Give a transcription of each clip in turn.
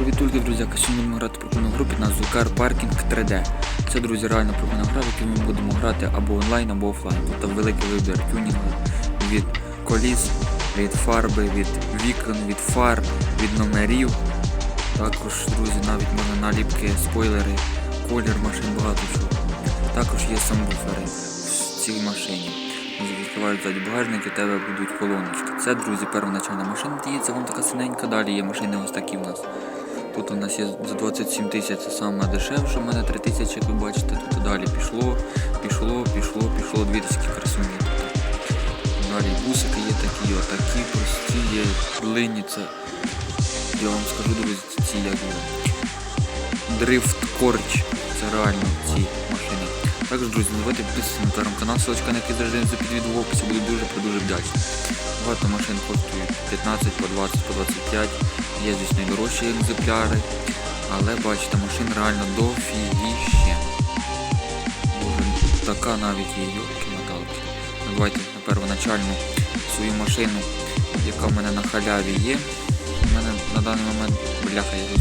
Привітульки, друзі, сьогодні будемо грати прикольну гру під назвою Car Parking 3D. Це, друзі, реально прикольна гра, в якій ми будемо грати або онлайн, або офлайн. Тобто великий вибір тюнінгу від коліс, від фарби, від вікон, від фар, від номерів. Також, друзі, навіть можна наліпки, спойлери, колір машин, багато чого. Також є самбуфери в цій машині. Відкривають ззаді багажник, і у тебе будуть колоночки. Це, друзі, первоначальна машина діється, вона така синенька, далі є машини ось такі в нас. Тут у нас є за 27 тисяч це саме дешевше, у мене 3 тисячі, як ви бачите, тут далі пішло, пішло, пішло, пішло, дві такі красуні. Далі бусики є такі, отакі прості, є длинні, це я вам скажу, друзі, ці як. Дрифт Корч. Це реально ці. Також, друзі, не забудьте підписатися на телеграм-канал, ссылочка на який завжди під відео в описі, буду дуже дуже вдячний. Багато машин коштують 15, по 20, по 25. Є, звісно, і дорожчі екземпляри. Але бачите, машин реально дофігіще. Боже, така навіть є йолки моталки. Ну, давайте на первоначальну свою машину, яка в мене на халяві є. У мене на даний момент бляха я його.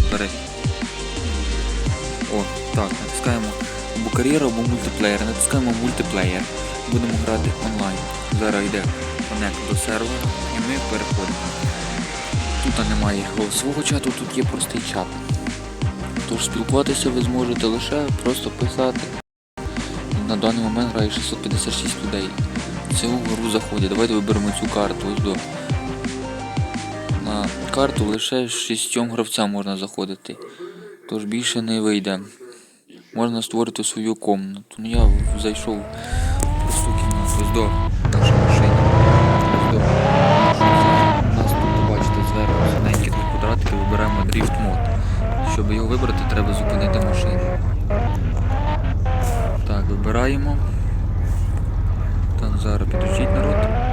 О, так, натискаємо або кар'єру, або мультиплеєр. Натискаємо мультиплеєр. Будемо грати онлайн. Зараз йде коннект до сервера і ми переходимо. Тут немає голосового чату, тут є простий чат. Тож спілкуватися ви зможете лише просто писати. На даний момент грає 656 людей. В цю гру заходять. Давайте виберемо цю карту. Ось до. На карту лише шістьом гравцям можна заходити. Тож більше не вийде. Можна створити свою комнату. Ну я зайшов в просту нашої машини. Ось до нашої. У нас тут, бачите, зверху синенькі тут квадратики, вибираємо дріфт мод. Щоб його вибрати, треба зупинити машину. Так, вибираємо. Так, зараз підключіть народ.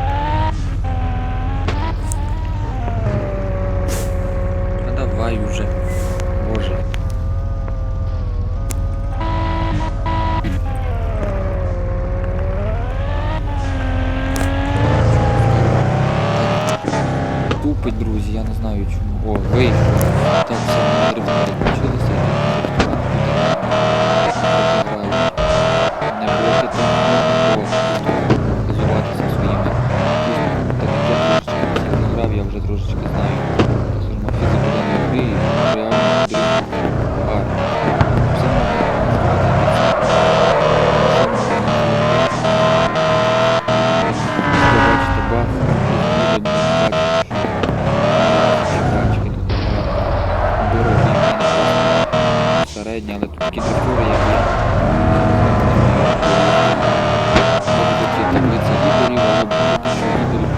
Друзі, я не знаю чому. О, переключилися. Не було там але тут такі є. Тут є лідерів, буде що лідерів,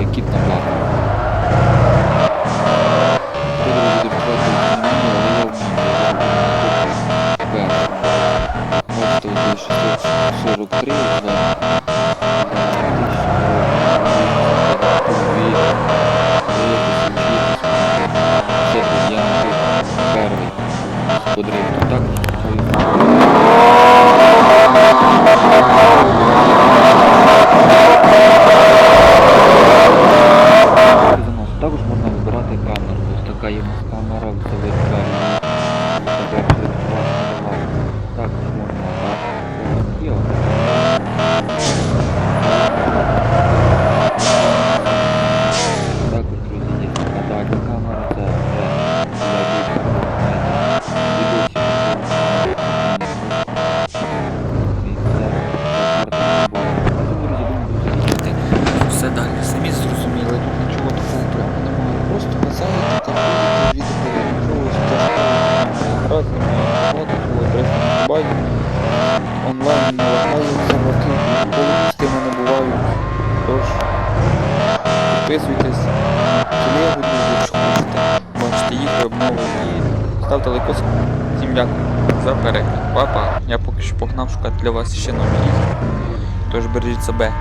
які там багато. Хто буде 643, зараз. Онлайн не лагаються, роки, полуміски не бувають. Тож підписуйтесь друзі, якщо хочете. Бачите їх обмови і ставте лайкос. Всім дякую за перегляд. Па-па. Я поки що погнав шукати для вас ще номерів. Тож бережіть себе.